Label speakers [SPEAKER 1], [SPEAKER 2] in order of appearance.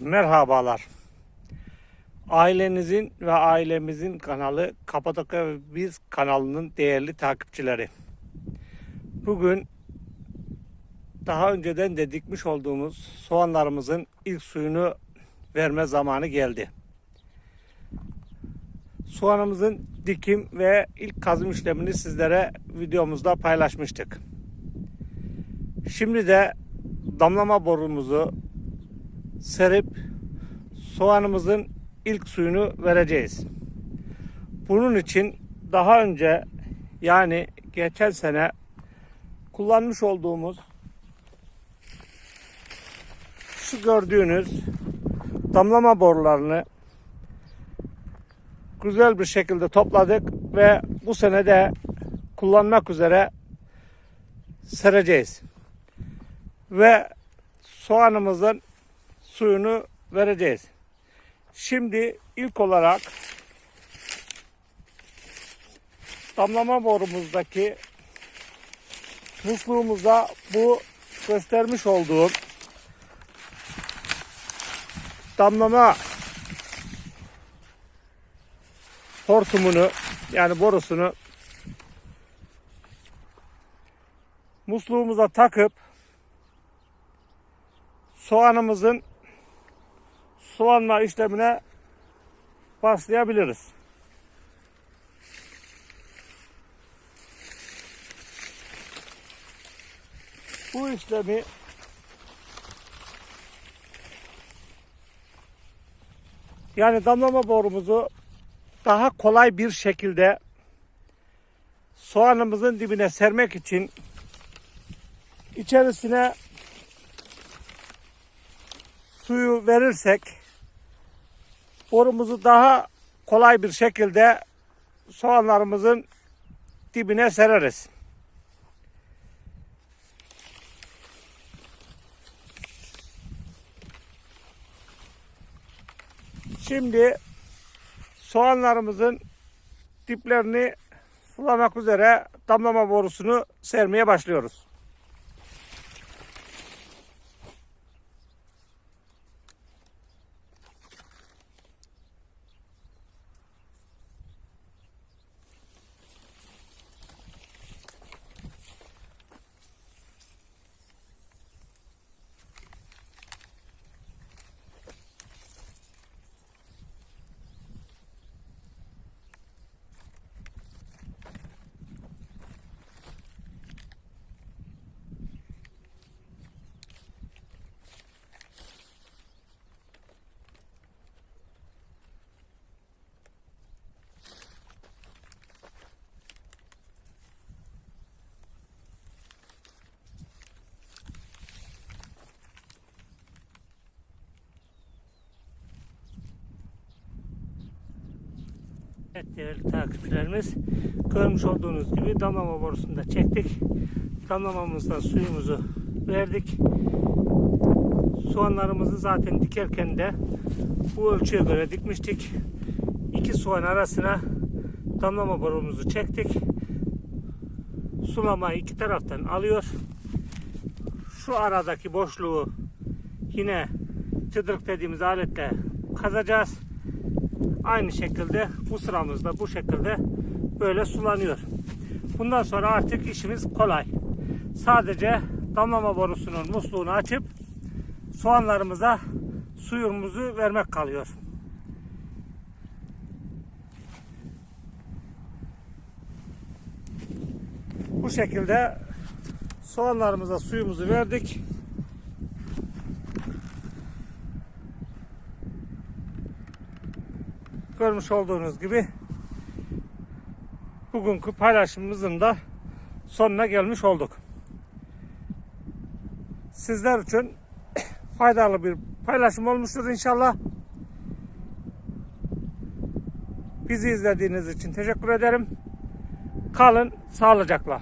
[SPEAKER 1] Merhabalar. Ailenizin ve ailemizin kanalı Kapadokya Biz kanalının değerli takipçileri. Bugün daha önceden de dikmiş olduğumuz soğanlarımızın ilk suyunu verme zamanı geldi. Soğanımızın dikim ve ilk kazım işlemini sizlere videomuzda paylaşmıştık. Şimdi de damlama borumuzu serip soğanımızın ilk suyunu vereceğiz. Bunun için daha önce yani geçen sene kullanmış olduğumuz şu gördüğünüz damlama borularını güzel bir şekilde topladık ve bu sene de kullanmak üzere sereceğiz. Ve soğanımızın suyunu vereceğiz. Şimdi ilk olarak damlama borumuzdaki musluğumuza bu göstermiş olduğum damlama hortumunu yani borusunu musluğumuza takıp soğanımızın soğanma işlemine başlayabiliriz. Bu işlemi yani damlama borumuzu daha kolay bir şekilde soğanımızın dibine sermek için içerisine suyu verirsek borumuzu daha kolay bir şekilde soğanlarımızın dibine sereriz. Şimdi soğanlarımızın diplerini sulamak üzere damlama borusunu sermeye başlıyoruz. Evet değerli takipçilerimiz görmüş olduğunuz gibi damlama borusunu da çektik. Damlamamızdan suyumuzu verdik. Soğanlarımızı zaten dikerken de bu ölçüye göre dikmiştik. İki soğan arasına damlama borumuzu çektik. Sulamayı iki taraftan alıyor. Şu aradaki boşluğu yine çıdırık dediğimiz aletle kazacağız. Aynı şekilde bu sıramızda bu şekilde böyle sulanıyor. Bundan sonra artık işimiz kolay. Sadece damlama borusunun musluğunu açıp soğanlarımıza suyumuzu vermek kalıyor. Bu şekilde soğanlarımıza suyumuzu verdik. Görmüş olduğunuz gibi bugünkü paylaşımımızın da sonuna gelmiş olduk. Sizler için faydalı bir paylaşım olmuştur inşallah. Bizi izlediğiniz için teşekkür ederim. Kalın sağlıcakla.